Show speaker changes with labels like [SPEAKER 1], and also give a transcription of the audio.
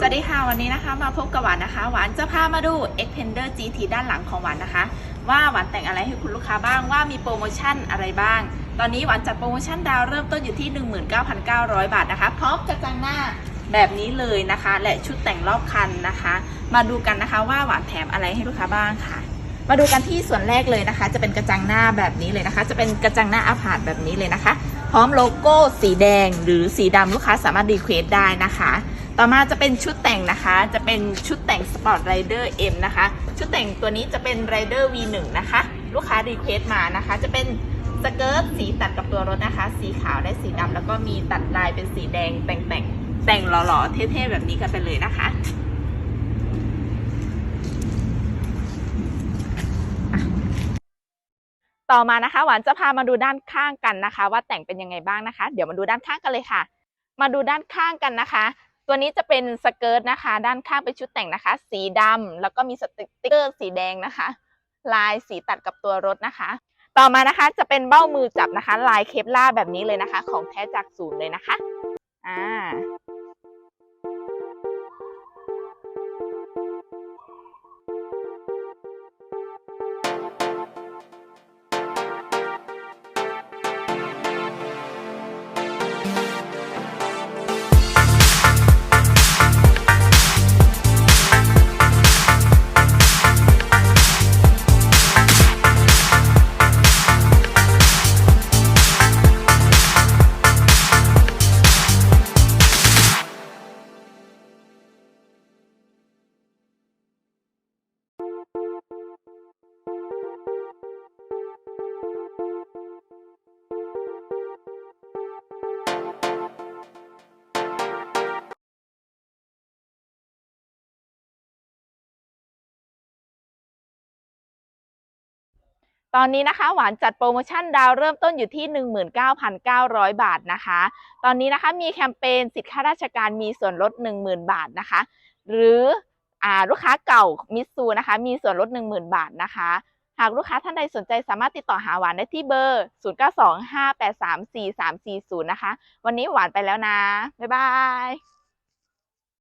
[SPEAKER 1] สวัสดีค่ะวันนี้นะคะมาพบกับหวานนะคะ หวานจะพามาดู Expander GT ด้านหลังของหวานนะคะ ว่าหวานแต่งอะไรให้คุณลูกค้าบ้างว่ามีโปรโมชั่นอะไรบ้าง ตอนนี้หวานจัดโปรโมชั่นดาวเริ่มต้นอยู่ที่ 19,900 บาทนะคะ พร้อมกระจังหน้าแบบนี้เลยนะคะ และชุดแต่งรอบคันนะคะ มาดูกันนะคะว่าหวานแถมอะไรให้ลูกค้าบ้างค่ะ มาดูกันที่ส่วนแรกเลยนะคะ จะเป็นกระจังหน้าแบบนี้เลยนะคะ จะเป็นกระจังหน้าอาพาธแบบนี้เลยนะคะ พร้อมโลโก้สีแดงหรือสีดำลูกค้าสามารถรีเควสได้นะคะ ต่อมาจะเป็นชุดแต่งนะคะ จะเป็นชุดแต่ง Sport Rider M นะคะ ชุดแต่งตัวนี้จะเป็น Rider V1 นะคะ ลูกค้ารีเควสมานะคะ จะเป็นสเกิร์ตสีตัดกับตัวรถนะคะ สีขาวและสีดำแล้วก็มีตัดลายเป็นสีแดงแต่งแต่งแต่งหล่อๆ เท่ๆ แบบนี้กันไปเลยนะคะต่อมานะคะหวานจะพามาดูด้านข้างกันนะคะ ว่าแต่งเป็นยังไงบ้างนะคะ เดี๋ยวมาดูด้านข้างกันเลยค่ะ มาดูด้านข้างกันนะคะ ตัวนี้จะเป็นสเกิร์ตนะคะ ด้านข้างเป็นชุดแต่งนะคะ สีดำแล้วก็มีสติกเกอร์สีแดงนะคะ ลายสีตัดกับตัวรถนะคะ ต่อมานะคะจะเป็นเบ้ามือจับนะคะ ลายเคปล่าร์แบบนี้เลยนะคะ ของแท้จากศูนย์เลยนะคะอ่า ตอนนี้นะคะหวานจัดโปรโมชั่นดาวเริ่มต้นอยู่ที่ 19,900 บาทนะคะ ตอนนี้นะคะมีแคมเปญสิทธิข้าราชการมีส่วนลด 10,000 บาทนะคะ หรืออลูกค้าเก่ามิตซูนะคะมีส่วนลด 10,000 บาทนะคะ หากลูกค้าท่านใดสนใจสามารถติดต่อหาหวานได้ที่เบอร์ 0925834340 นะคะ วันนี้หวานไปแล้วนะ บ๊ายบาย